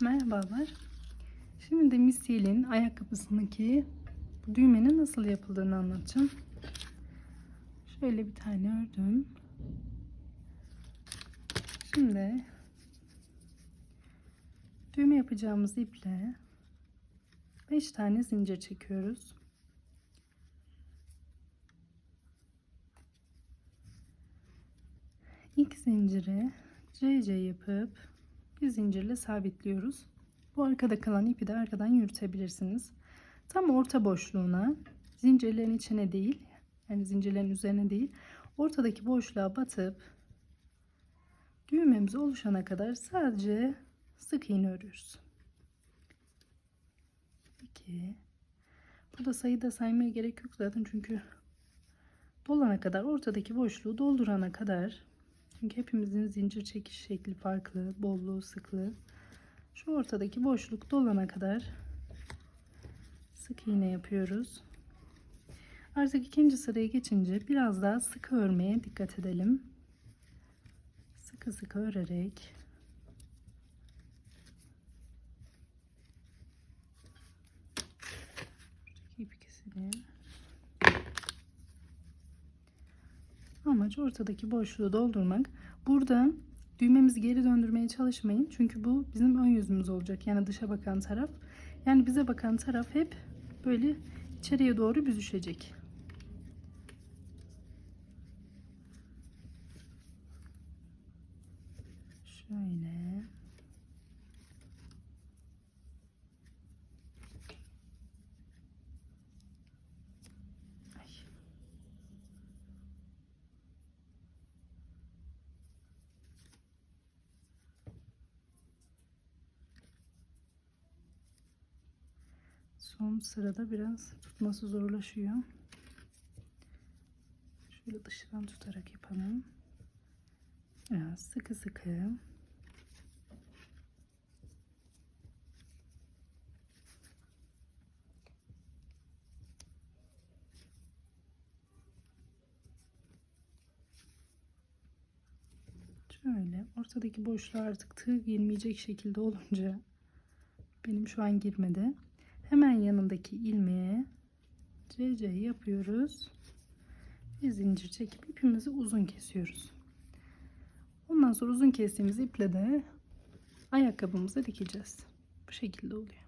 Merhabalar. Şimdi de Misyel'in ayakkabısındaki düğmenin nasıl yapıldığını anlatacağım. Şöyle bir tane ördüm. Şimdi düğme yapacağımız iple 5 tane zincir çekiyoruz. İlk zinciri CC yapıp bir zincirle sabitliyoruz. Bu arkada kalan ipi de arkadan yürütebilirsiniz. Tam orta boşluğuna zincirlerin içine değil yani zincirlerin üzerine değil ortadaki boşluğa batıp düğmemiz oluşana kadar sadece sık iğne örüyoruz. 2 Burada sayı da saymaya gerek yok zaten çünkü dolana kadar ortadaki boşluğu doldurana kadar çünkü hepimizin zincir çekiş şekli farklı, bolluğu, sıklığı. Şu ortadaki boşluk dolana kadar sık iğne yapıyoruz. Artık ikinci sıraya geçince biraz daha sıkı örmeye dikkat edelim. Sıkı sıkı örerek ipi keselim. Amaç ortadaki boşluğu doldurmak. Burada düğmemizi geri döndürmeye çalışmayın. Çünkü bu bizim ön yüzümüz olacak. Yani dışa bakan taraf. Yani bize bakan taraf hep böyle içeriye doğru büzüşecek. Şöyle. Son sırada biraz tutması zorlaşıyor. Şöyle dıştan tutarak yapalım. Biraz sıkı sıkı. Şöyle ortadaki boşluğa artık tığ girmeyecek şekilde olunca benim şu an girmedi. Hemen yanındaki ilmeğe CC yapıyoruz. Bir zincir çekip ipimizi uzun kesiyoruz. Ondan sonra uzun kestiğimiz iple de ayakkabımıza dikeceğiz. Bu şekilde oluyor.